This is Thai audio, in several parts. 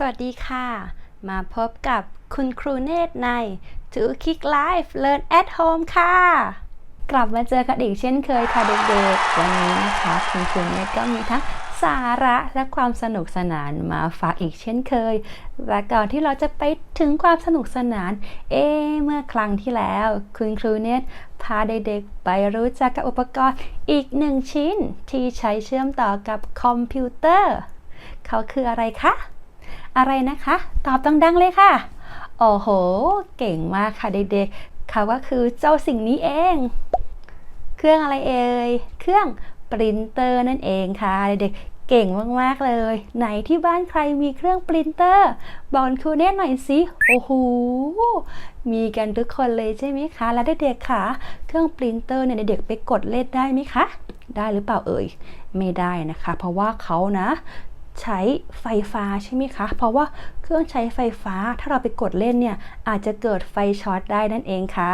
สวัสดีค่ะ มาพบกับคุณครูเนตรใน To Kick Life Learn at Home ค่ะ กลับมาเจอกันอีกเช่นเคยค่ะเด็กๆ วันนี้นะคะคุณครูเนตรก็มีทั้งสาระและความสนุกสนานมาฝากอีกเช่นเคย และก่อนที่เราจะไปถึงความสนุกสนาน เอ๊เมื่อครั้งที่แล้ว คุณครูเนตพาเด็กๆไปรู้จักกับอุปกรณ์อีกหนึ่งชิ้นที่ใช้เชื่อมต่อกับคอมพิวเตอร์ เขาคืออะไรคะ อะไรนะคะ ตอบดังๆเลยค่ะ โอ้โห เก่งมากค่ะเด็กๆเขาก็คือเจ้าสิ่งนี้เอง เครื่องอะไรเอ่ย เครื่องปรินเตอร์นั่นเองค่ะเด็กๆเก่งมาก ๆ เลย ไหนที่บ้านใครมีเครื่องปรินเตอร์ บอกครูเนตหน่อยสิ โอ้โห มีกันทุกคนเลยใช่ไหมคะ แล้วเด็กๆค่ะ เครื่องปรินเตอร์เนี่ยเด็กไปกดเล่นได้ไหมคะ ได้หรือเปล่าเอ่ย ไม่ได้นะคะ เพราะว่าเขานะ ใช้ไฟฟ้าใช่ไหมคะ เพราะว่าเครื่องใช้ไฟฟ้าถ้าเราไปกดเล่นเนี่ยอาจจะเกิดไฟช็อตได้นั่นเองค่ะ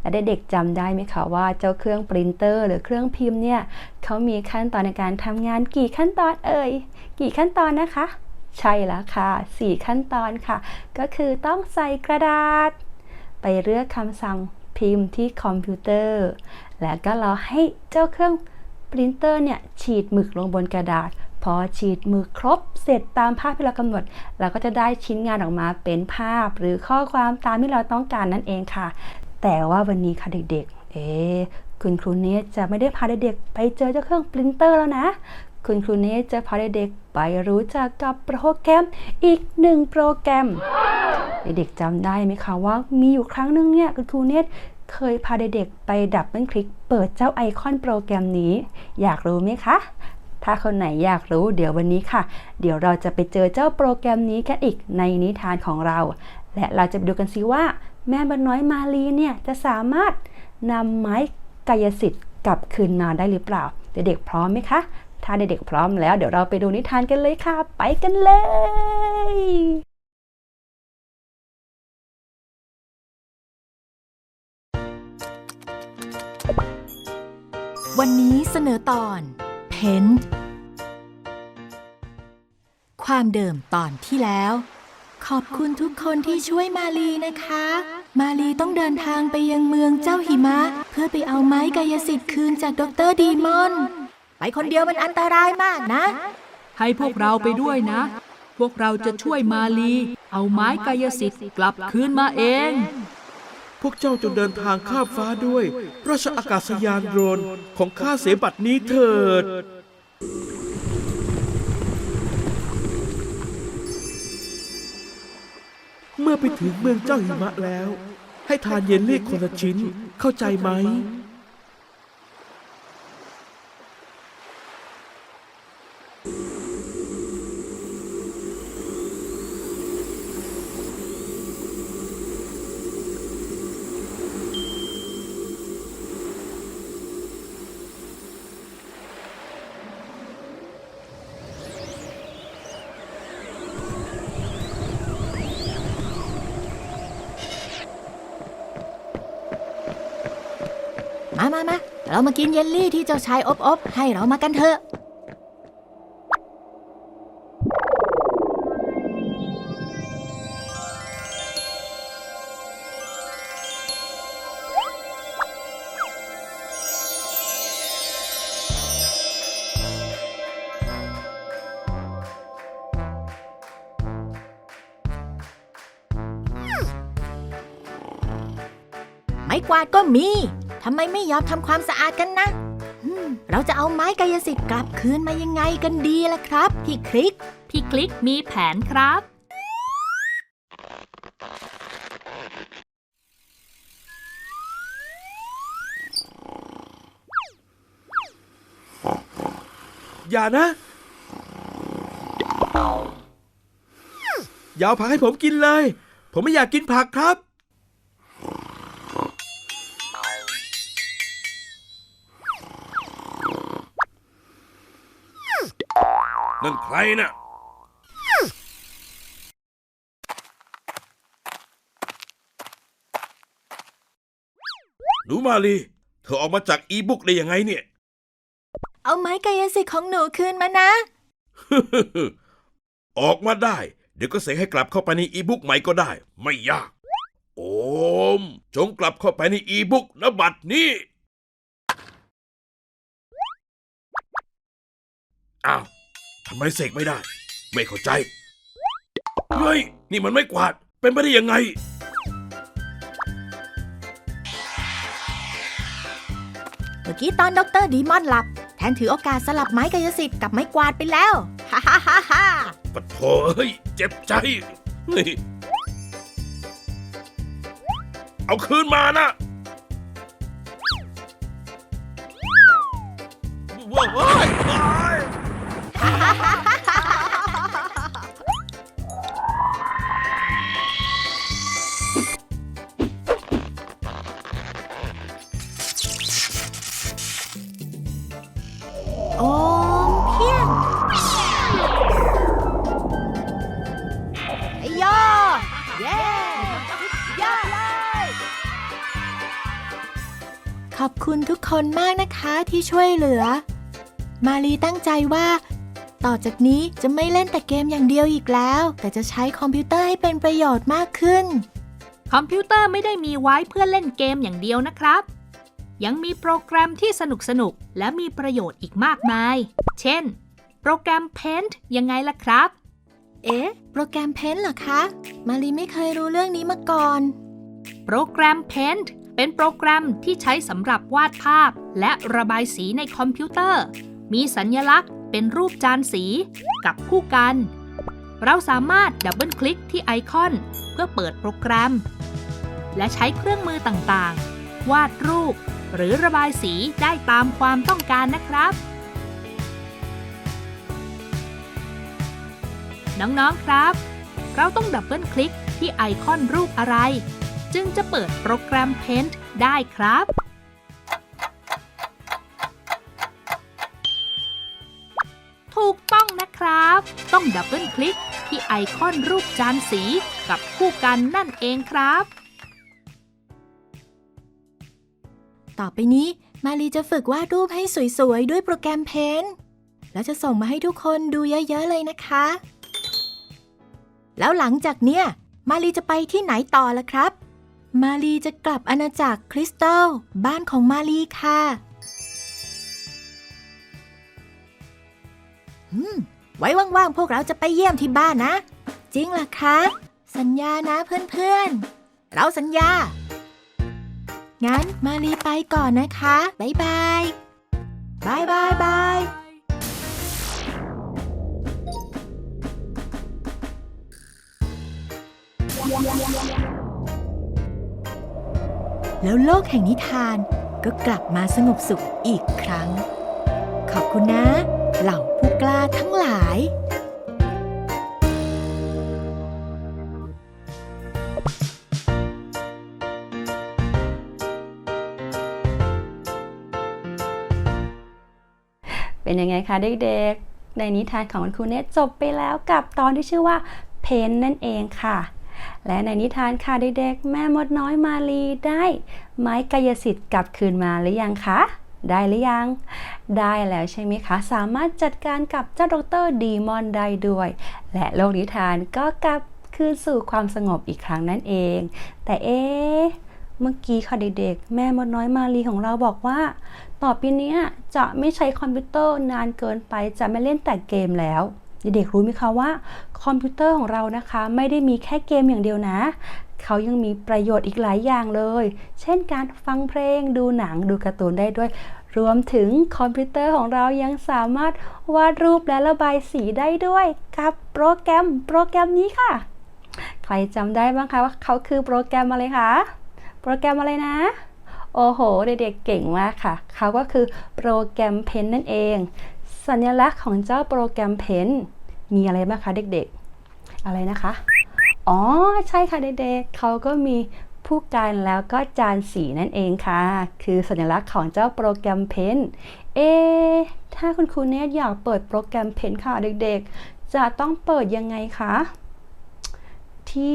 และเด็กๆจำได้ไหมคะว่าเจ้าเครื่องปรินเตอร์ หรือเครื่องพิมพ์เนี่ยเขามีขั้นตอนในการทำงานกี่ขั้นตอนเอ่ย กี่ขั้นตอนนะคะ ใช่แล้วค่ะ 4 ขั้นตอนค่ะ ก็คือต้องใส่กระดาษ ไปเลือกคำสั่งพิมพ์ที่คอมพิวเตอร์ แล้วก็เรอให้เจ้าเครื่องปรินเตอร์เนี่ยฉีดหมึกลงบนกระดาษ พอฉีดมึกครบเสร็จตามภาพที่เรากำหนด เราก็จะได้ชิ้นงานออกมาเป็นภาพหรือข้อความตามที่เราต้องการนั่นเองค่ะ แต่ว่าวันนี้ค่ะเด็กๆ เอ๊คุณครูเนสจะไม่ได้พาเด็กๆไปเจอเจ้าเครื่องปรินเตอร์แล้วนะ คุณครูเนสจะพาเด็กๆไปรู้จักกับโปรแกรมอีกหนึ่งโปรแกรม เด็กๆจำได้ไหมคะว่ามีอยู่ครั้งหนึ่งเนี่ยคุณครูเนตเคยพาเด็กๆไปดับเบิลคลิกเปิดเจ้าไอคอนโปรแกรมนี้ อยากรู้ไหมคะ ถ้าคนไหนอยากรู้เดี๋ยววันนี้ค่ะ เดี๋ยวเราจะไปเจอเจ้าโปรแกรมนี้กันอีกในนิทานของเรา และเราจะไปดูกันสิว่า แม่บันน้อยมาลีเนี่ยจะสามารถนำไม้กายสิทธิ์กลับคืนมาได้หรือเปล่า เด็กๆพร้อมไหมคะ ถ้าเด็กๆพร้อมแล้วเดี๋ยวเราไปดูนิทานกันเลยค่ะ ไปกันเลยวันนี้เสนอตอน เพนความเดิมตอนที่แล้ว ขอบคุณทุกคนที่ช่วยมาลีนะคะ มาลีต้องเดินทางไปยังเมืองเจ้าหิมะ เพื่อไปเอาไม้กายสิทธิ์คืนจากดรดีมอน ไปคนเดียวมันอันตรายมากนะ ให้พวกเราไปด้วยนะ พวกเราจะช่วยมาลี เอาไม้กายสิทธิ์กลับคืนมาเอง พวกเจ้าจงเดินทางข้ามฟ้าด้วย ราชอากาศยานโดรนของข้าเสบัดนี้เถิด เมื่อไปถึงเมืองเจ้าหิมะแล้ว ให้ทานเยลลี่คนละชิ้นเข้าใจไหม มากินเยลลี่ที่เจ้าชายอบอบให้เรามากันเถอะ ไม้กวาดก็มี ทำไมไม่ยอมทำความสะอาดกันนะอืมเราจะเอาไม้กายสิทธิ์กลับคืนมายังไงกันดีล่ะครับ พี่คลิก พี่คลิกมีแผนครับ อย่านะ อย่าเอาผักให้ผมกินเลย ผมไม่อยากกินผักครับ นั่นใครน่ะหนูมาลี เธอออกมาจากอีบุ๊กได้ยังไงเนี่ย เอาไม้กายสิทธิ์ของหนูคืนมานะ ออกมาได้ เดี๋ยวก็เสกให้กลับเข้าไปในอีบุ๊กใหม่ก็ได้ ไม่ยาก โอม จงกลับเข้าไปในอีบุ๊กนบัดนี้ อ้าว ทำไมเสกไม่ได้ ไม่เข้าใจ เฮ้ย นี่มันไม่กวาด เป็นไปได้ยังไง เมื่อกี้ตอนดรดีมอนหลับ แทนถือโอกาสสลับไม้กายสิทธิ์กับไม้กวาดไปแล้ว ฮ่าฮ่าฮ่าฮ่าปะโถเอ้ย เจ็บใจนี่เอาคืนมานะว้าว คุณทุกคนมากนะคะที่ช่วยเหลือ มารีตั้งใจว่า ต่อจากนี้จะไม่เล่นแต่เกมอย่างเดียวอีกแล้ว แต่จะใช้คอมพิวเตอร์ให้เป็นประโยชน์มากขึ้น คอมพิวเตอร์ไม่ได้มีไว้เพื่อเล่นเกมอย่างเดียวนะครับ ยังมีโปรแกรมที่สนุกสนุกๆและมีประโยชน์อีกมากมาย เช่น โปรแกรม Paint ยังไงล่ะครับ เอ๊ะ โปรแกรมเพนท์เหรอคะ มารีไม่เคยรู้เรื่องนี้มาก่อน โปรแกรม Paint เป็นโปรแกรมที่ใช้สำหรับวาดภาพ และระบายสีในคอมพิวเตอร์ มีสัญลักษณ์เป็นรูปจานสีกับคู่กัน เราสามารถดับเบิลคลิกที่ไอคอน เพื่อเปิดโปรแกรม และใช้เครื่องมือต่างๆ วาดรูป หรือระบายสีได้ตามความต้องการนะครับน้อง ๆ ครับ เราต้องดับเบิลคลิกที่ไอคอนรูปอะไร จึงจะเปิดโปรแกรม Paint ได้ครับ ถูกต้องนะครับ ต้องดับเบิลคลิกที่ไอคอนรูปจานสีกับคู่กันนั่นเองครับ ต่อไปนี้มารีจะฝึกวาดรูปให้สวยๆ ด้วยโปรแกรมเพนท์แล้วจะส่งมาให้ทุกคนดูเยอะๆเลยนะคะ แล้วหลังจากเนี้ยมารีจะไปที่ไหนต่อล่ะครับ มารีจะกลับอาณาจักรคริสตัล บ้านของมารีค่ะอืมไว้ว่างๆ พวกเราจะไปเยี่ยมที่บ้านนะ จริงล่ะคะ สัญญานะเพื่อนๆ เราสัญญา งั้นมารีไปก่อนนะคะบ๊ายบายบายบายบาย แล้วโลกแห่งนิทานก็กลับมาสงบสุขอีกครั้ง ขอบคุณนะ เหล่าผู้กล้าทั้งหลาย เป็นยังไงคะเด็กๆ ในนิทานของคุณครูเนตจบไปแล้วกับตอนที่ชื่อว่าเพนนั่นเองค่ะ และในนิทานค่ะเด็กๆ แม่มดน้อยมาลีได้ไม้กายสิทธิ์กลับคืนมาหรือยังคะ ได้หรือยัง ได้แล้วใช่ไหมคะ สามารถจัดการกับเจ้าดรดีมอนได้ด้วย และโลกนิทานก็กลับคืนสู่ความสงบอีกครั้งนั่นเอง แต่เอ๊เมื่อกี้ค่ะเด็กๆ แม่มดน้อยมาลีของเราบอกว่า ต่อไปเนี้จะไม่ใช้คอมพิวเตอร์นานเกินไปจะไม่เล่นแต่เกมแล้ว เด็กๆรู้ไหมคะว่าคอมพิวเตอร์ของเรานะคะ ไม่ได้มีแค่เกมอย่างเดียวนะ เขายังมีประโยชน์อีกหลายอย่างเลย เช่นการฟังเพลงดูหนังดูการ์ตูนได้ด้วย รวมถึงคอมพิวเตอร์ของเรายังสามารถวาดรูปและระบายสีได้ด้วยกับโปรแกรมโปรแกรมนี้ค่ะ ใครจำได้บ้างคะว่าเขาคือโปรแกรมอะไรคะโปรแกรมอะไรนะโอ้โห เด็กๆเก่งมากค่ะ เขาก็คือโปรแกรมเพนนั่นเอง สัญลักษณ์ของเจ้าโปรแกรมเพนมีอะไรบ้างคะเด็กๆ อะไรนะคะ อ๋อ ใช่ค่ะเด็กๆ เขาก็มีผู้กันแล้วก็จานสีนั่นเองค่ะ คือสัญลักษณ์ของเจ้าโปรแกรมเพนเอ ถ้าคุณครูเนตอยากเปิดโปรแกรมเพนค่ะเด็กๆ จะต้องเปิดยังไงคะ ที่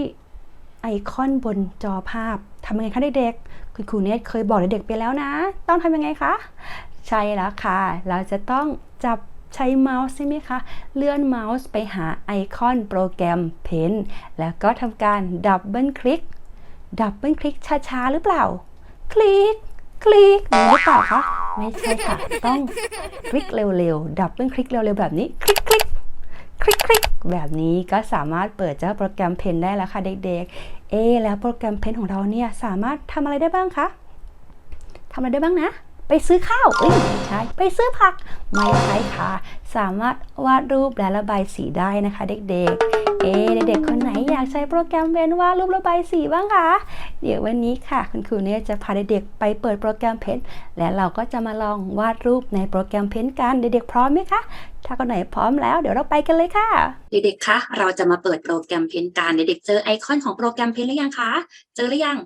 ไอคอนบนจอภาพทำยังไงคะเด็กๆ คุณครูเนตเคยบอกเด็กๆไปแล้วนะ ต้องทำยังไงคะ ใช่แล้วค่ะ เราจะต้อง จับใช้เมาส์ใช่ไหมคะ เลื่อนเมาส์ไปหาไอคอนโปรแกรมเพนแล้วก็ทำการดับเบิลคลิก ดับเบิลคลิกช้าๆ หรือเปล่า คลิก คลิกหรือเปล่าคะ ไม่ใช่ค่ะ ต้องคลิกเร็วๆ ดับเบิลคลิกเร็วๆ แบบนี้ คลิกคลิกคลิกคลิกแบบนี้ก็สามารถเปิดเจ้าโปรแกรมเพนได้แล้วค่ะเด็กๆ เอแล้วโปรแกรมเพนของเราเนี่ยสามารถทำอะไรได้บ้างคะทำอะไรได้บ้างนะ ไปซื้อข้าวเอ้ยไม่ใช่ไปซื้อผักไม่ใช่ค่ะ สามารถวาดรูปและระบายสีได้นะคะ เด็กๆ เอะเด็กๆคนไหนอยากใช้โปรแกรมเพนวาดรูประบายสีบ้างคะเดี๋ยววันนี้ค่ะ คุณครูเนี่ยจะพาเด็กๆไปเปิดโปรแกรมเพนและเราก็จะมาลองวาดรูปในโปรแกรมเพนกันเด็กๆพร้อมไหมคะถ้าคนไหนพร้อมแล้วเดี๋ยวเราไปกันเลยค่ะเด็กๆคะเราจะมาเปิดโปรแกรมเพนการเด็กๆเจอไอคอนของโปรแกรมเพนหรือยังคะเจอหรือยัง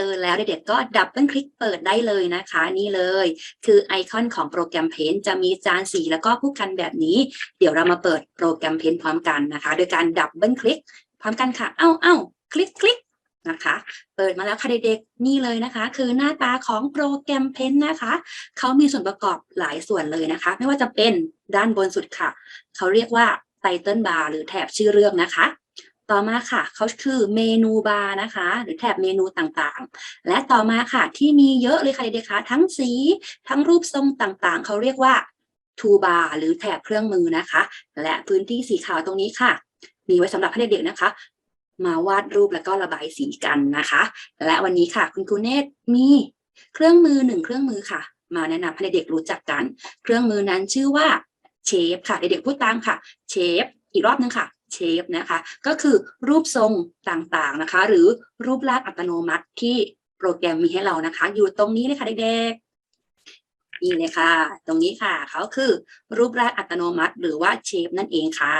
เจอแล้วเด็กๆก็ดับเบิลคลิกเปิดได้เลยนะคะ นี่เลย คือไอคอนของโปรแกรมเพนจะมีจานสีแล้วก็ผู้กันแบบนี้ เดี๋ยวเรามาเปิดโปรแกรมเพนพร้อมกันนะคะ โดยการดับเบิลคลิกพร้อมกันค่ะ เอ้าเอ้าคลิกคลิกนะคะเปิดมาแล้วค่ะเด็กๆนี่เลยนะคะ คือหน้าตาของโปรแกรมเพนนะคะเขามีส่วนประกอบหลายส่วนเลยนะคะ ไม่ว่าจะเป็นด้านบนสุดค่ะ เขาเรียกว่าไตเติลบาร์หรือแถบชื่อเรื่องนะคะ ต่อมาค่ะเขาคือเมนูบาร์นะคะ หรือแถบเมนูต่างๆ และต่อมาค่ะที่มีเยอะเลยค่ะเด็กๆคะทั้งสีทั้งรูปทรงต่างๆ เขาเรียกว่าทูบาร์หรือแถบเครื่องมือนะคะ และพื้นที่สีขาวตรงนี้ค่ะ มีไว้สำหรับให้เด็กๆนะคะ มาวาดรูปแล้วก็ระบายสีกันนะคะ และวันนี้ค่ะคุณครูเนตมีเครื่องมือหนึ่งเครื่องมือค่ะ มาแนะนำให้เด็กๆรู้จักกัน เครื่องมือนั้นชื่อว่าเชฟค่ะเด็กๆพูดตามค่ะเชฟอีกรอบนึงค่ะ เชฟนะคะ ก็คือรูปทรงต่างๆนะคะ หรือรูปร่างอัตโนมัติที่โปรแกรมมีให้เรานะคะ อยู่ตรงนี้เลยค่ะเด็กๆนี่เลยค่ะ ตรงนี้ค่ะเขาคือรูปร่างอัตโนมัติ หรือว่าเชฟนั่นเองค่ะ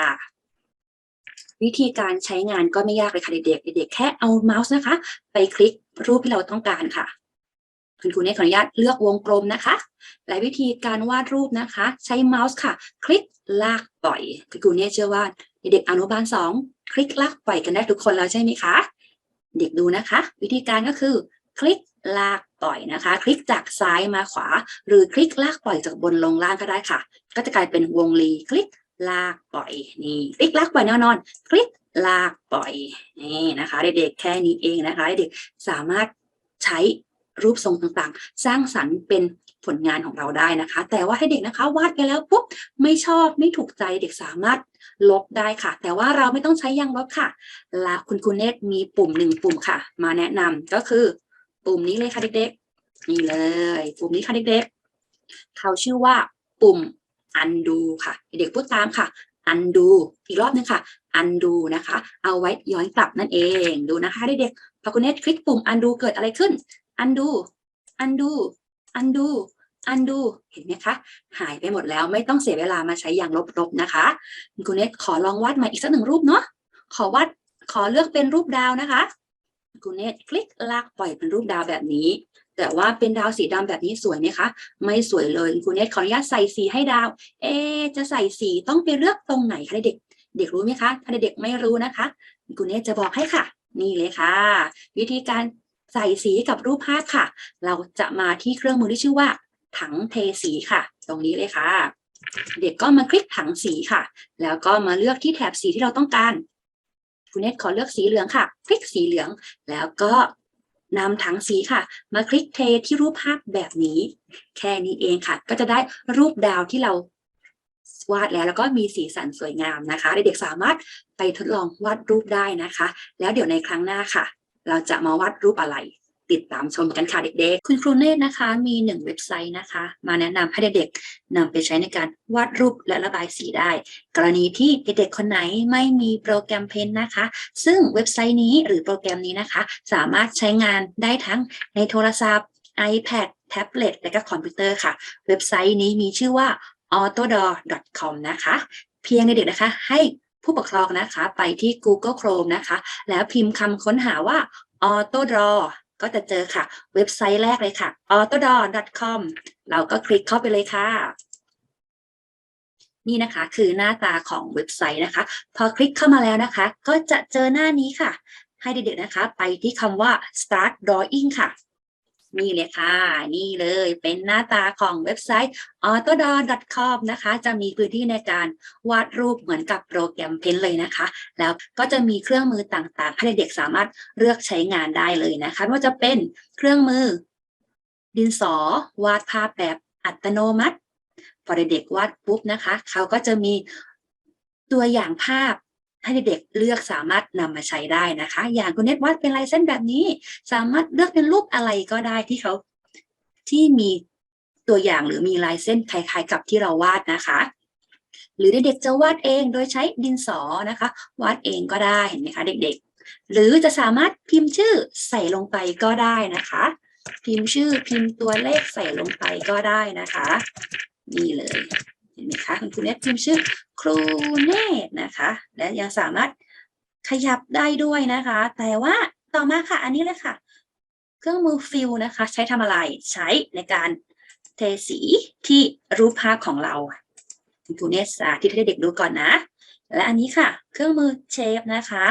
วิธีการใช้งานก็ไม่ยากเลยค่ะเด็กๆเด็กๆแค่เอาเมาส์นะคะ ไปคลิกรูปที่เราต้องการค่ะคุณครูเนี่ยขออนุญาตเลือกวงกลมนะคะ และวิธีการวาดรูปนะคะ ใช้เมาส์ค่ะ คลิกลากปล่อยคุณครูเนี่ยเชื่อว่า เด็กอนุบาลสองคลิกลากปล่อยกันได้ทุกคนแล้วใช่ไหมคะ เด็กดูนะคะ วิธีการก็คือ คลิกลากปล่อยนะคะ คลิกจากซ้ายมาขวา หรือคลิกลากปล่อยจากบนลงล่างก็ได้ค่ะ ก็จะกลายเป็นวงรีคลิกลากปล่อยนี่คลิกลากปล่อยแน่นอน คลิกลากปล่อยนี่นะคะเด็กๆแค่นี้เองนะคะเด็กสามารถใช้รูปทรงต่างๆ สร้างสรรค์เป็น ผลงานของเราได้นะคะ แต่ว่าให้เด็กนะคะวาดไปแล้วปุ๊บไม่ชอบไม่ถูกใจเด็กสามารถลบได้ค่ะ แต่ว่าเราไม่ต้องใช้ยางลบค่ะ และคุณครูเนตมีปุ่มหนึ่งปุ่มค่ะ มาแนะนำก็คือ ปุ่มนี้เลยค่ะเด็กๆนี่เลย ปุ่มนี้ค่ะเด็กๆ เขาชื่อว่าปุ่ม undo ค่ะ เด็กพูดตามค่ะ undo อีกรอบหนึงค่ะ undo นะคะ เอาไว้ย้อนกลับนั่นเองดูนะคะเด็กๆพอคุณเนตคลิกปุ่ม undo เกิดอะไรขึ้น undo undo undo undo เห็นไหมคะ หายไปหมดแล้วไม่ต้องเสียเวลามาใช้อย่างลบๆนะคะคุณเนตขอลองวาดม่อีกสักหนึ่งรูปเนาะขอวาดขอเลือกเป็นรูปดาวนะคะคุณเนตคลิกลากปล่อยเป็นรูปดาวแบบนี้ แต่ว่าเป็นดาวสีดำแบบนี้สวยไหมคะ ไม่สวยเลยคุณเนตขออนุญาตใส่สีให้ดาว เอ จะใส่สีต้องไปเลือกตรงไหนคะเด็กเด็กรู้ไหมคะ ถ้าเด็กไม่รู้นะคะคุณเนตจะบอกให้ค่ะ นี่เลยค่ะ วิธีการ ใส่สีกับรูปภาพค่ะ เราจะมาที่เครื่องมือที่ชื่อว่า ถังเทสีค่ะ ตรงนี้เลยค่ะ เด็กก็มาคลิกถังสีค่ะ แล้วก็มาเลือกที่แถบสีที่เราต้องการคุณเนตขอเลือกสีเหลืองค่ะ คลิกสีเหลือง แล้วก็นำถังสีค่ะ มาคลิกเทที่รูปภาพแบบนี้ แค่นี้เองค่ะ ก็จะได้รูปดาวที่เราวาดแล้วแล้วก็มีสีสันสวยงามนะคะ เด็กๆสามารถไปทดลองวาดรูปได้นะคะ แล้วเดี๋ยวในครั้งหน้าค่ะ เราจะมาวาดรูปอะไร ติดตามชมกันค่ะเด็กๆ คุณครูเนตรนะคะ มีหนึ่งเว็บไซต์นะคะ มาแนะนำให้เด็กๆนำไปใช้ในการวาดรูปและระบายสีได้ กรณีที่เด็กๆคนไหนไม่มีโปรแกรมเพนนะคะ ซึ่งเว็บไซต์นี้หรือโปรแกรมนี้นะคะ สามารถใช้งานได้ทั้งในโทรศัพท์ iPad แท็บเล็ตและก็คอมพิวเตอร์ค่ะ เว็บไซต์นี้มีชื่อว่า autodoor.com นะคะ เพียงเด็กๆนะคะให้ ผู้ปกครองนะคะ ไปที่ Google Chrome นะคะ แล้วพิมพ์คำค้นหาว่า autodraw ก็จะเจอค่ะ เว็บไซต์แรกเลยค่ะ autodoor.com เราก็คลิกเข้าไปเลยค่ะ นี่นะคะ คือหน้าตาของเว็บไซต์นะคะ พอคลิกเข้ามาแล้วนะคะ ก็จะเจอหน้านี้ค่ะ ให้เด็กๆนะคะ ไปที่คำว่า start drawing ค่ะ นี่เลยค่ะ นี่เลยเป็นหน้าตาของเว็บไซต์ autodoor.com นะคะ จะมีพื้นที่ในการวาดรูปเหมือนกับโปรแกรมเพนเลยนะคะ แล้วก็จะมีเครื่องมือต่างๆ ให้เด็กๆสามารถเลือกใช้งานได้เลยนะคะว่าจะเป็นเครื่องมือ ดินสอ วาดภาพแบบอัตโนมัติ พอเด็กๆวาดปุ๊บนะคะ เขาก็จะมีตัวอย่างภาพ ให้เด็กเลือกสามารถนำมาใช้ได้นะคะ อย่างคุณเน็ตวาดเป็นลายเส้นแบบนี้ สามารถเลือกเป็นรูปอะไรก็ได้ที่เขาที่มีตัวอย่างหรือมีลายเส้นคล้ายๆ กับที่เราวาดนะคะ หรือเด็กๆจะวาดเองโดยใช้ดินสอนะคะ วาดเองก็ได้เห็นไหมคะเด็กๆ หรือจะสามารถพิมพ์ชื่อใส่ลงไปก็ได้นะคะ พิมพ์ชื่อพิมพ์ตัวเลขใส่ลงไปก็ได้นะคะ นี่เลย เห็นไหมคะคุณครูเนตพิมพ์ชื่อครูเนตนะคะ และยังสามารถขยับได้ด้วยนะคะ แต่ว่าต่อมาค่ะ อันนี้เลยค่ะ เครื่องมือฟิลนะคะ ใช้ทำอะไรใช้ในการเทสีที่รูปภาพของเราคุณครูเนตสาธิตให้เด็กดูก่อนนะ และอันนี้ค่ะ เครื่องมือเชฟนะคะ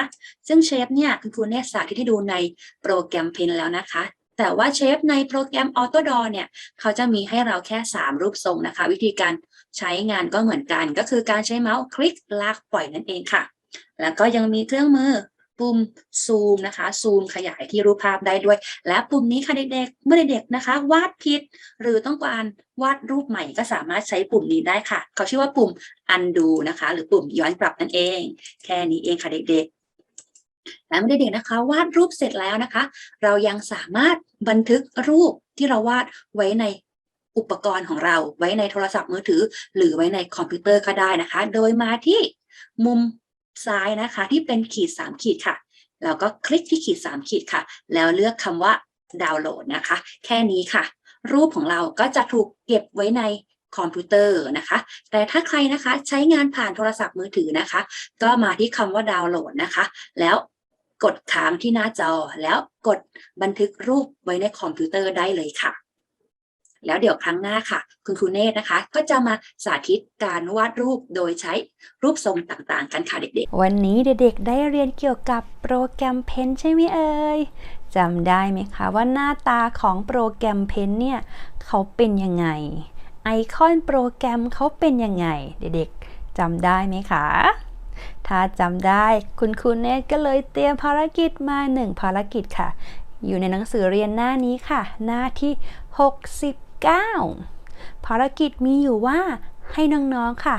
ซึ่งเชฟเนี่ยคุณครูเนตสาธิตให้ดูในโปรแกรมเพนแล้วนะคะ แต่ว่าเชฟในโปรแกรม AutoDor เนี่ยเขาจะมีให้เราแค่ 3 รูปทรงนะคะ วิธีการใช้งานก็เหมือนกัน ก็คือการใช้เมาส์คลิกลากปล่อยนั่นเองค่ะ แล้วก็ยังมีเครื่องมือปุ่มซูมนะคะ ซูมขยายที่รูปภาพได้ด้วย และปุ่มนี้ค่ะเด็กๆเมื่อเด็กๆนะคะ วาดผิด หรือต้องการวาดรูปใหม่ก็สามารถใช้ปุ่มนี้ได้ค่ะ เขาชื่อว่าปุ่ม undo นะคะ หรือปุ่มย้อนกลับนั่นเอง แค่นี้เองค่ะเด็กๆ และเมื่อเด็กๆนะคะ วาดรูปเสร็จแล้วนะคะ เรายังสามารถบันทึกรูปที่เราวาดไว้ในอุปกรณ์ของเรา ไว้ในโทรศัพท์มือถือ หรือไว้ในคอมพิวเตอร์ก็ได้นะคะ โดยมาที่มุมซ้ายนะคะ ที่เป็นขีด 3 ขีดค่ะ แล้วก็คลิกที่ขีด 3 ขีดค่ะ แล้วเลือกคำว่าดาวน์โหลดนะคะ แค่นี้ค่ะ รูปของเราก็จะถูกเก็บไว้ในคอมพิวเตอร์นะคะ แต่ถ้าใครนะคะใช้งานผ่านโทรศัพท์มือถือนะคะ ก็มาที่คำว่าดาวน์โหลดนะคะ แล้ว กดค้างที่หน้าจอแล้วกดบันทึกรูปไว้ในคอมพิวเตอร์ได้เลยค่ะ แล้วเดี๋ยวครั้งหน้าค่ะ คุณครูเนตรนะคะ ก็จะมาสาธิตการวาดรูปโดยใช้รูปทรงต่างๆ กันค่ะเด็กๆ วันนี้เด็กๆ ได้เรียนเกี่ยวกับโปรแกรมเพนใช่ไหมเอ่ยจำได้ไหมคะว่าหน้าตาของโปรแกรมเพนเนี่ยเขาเป็นยังไง ไอคอนโปรแกรมเขาเป็นยังไง เด็กๆจำได้ไหมคะ ถ้าจำได้คุณครูเนตก็เลยเตรียมภารกิจมาหนึ่งภารกิจค่ะ อยู่ในหนังสือเรียนหน้านี้ค่ะ หน้าที่ 69 ภารกิจมีอยู่ว่าให้น้องๆค่ะ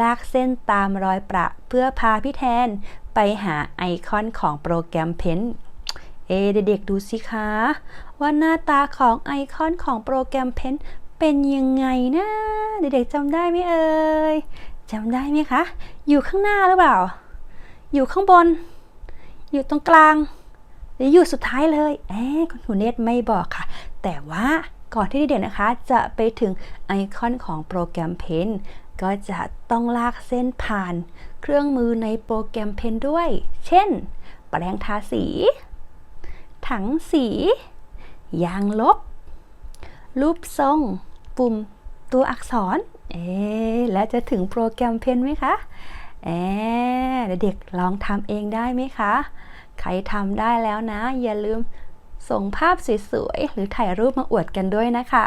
ลากเส้นตามรอยประเพื่อพาพี่แทนไปหาไอคอนของโปรแกรมเพนเอเด็กๆดูสิคะ ว่าหน้าตาของไอคอนของโปรแกรมเพนเป็นยังไงนะ เด็กๆจำได้ไหมเอ่ย จำได้ไหมคะ อยู่ข้างหน้าหรือเปล่า อยู่ข้างบน อยู่ตรงกลาง หรืออยู่สุดท้ายเลยเอ๊คุณครูเนตไม่บอกค่ะ แต่ว่าก่อนที่เด็กๆนะคะ จะไปถึงไอคอนของโปรแกรมเพนก็จะต้องลากเส้นผ่าน เครื่องมือในโปรแกรมเพนด้วย เช่น แปรงทาสี ถังสี ยางลบ รูปทรง ปุ่มตัวอักษร เอ๊แล้วจะถึงโปรแกรมเพนไหมคะเอ๊เด็กๆลองทำเองได้ไหมคะ ใครทำได้แล้วนะ อย่าลืมส่งภาพสวยๆ หรือถ่ายรูปมาอวดกันด้วยนะคะ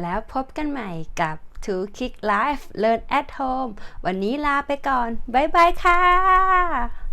แล้วพบกันใหม่กับ To Kick Life Learn at Home วันนี้ลาไปก่อน บ๊ายบายค่ะ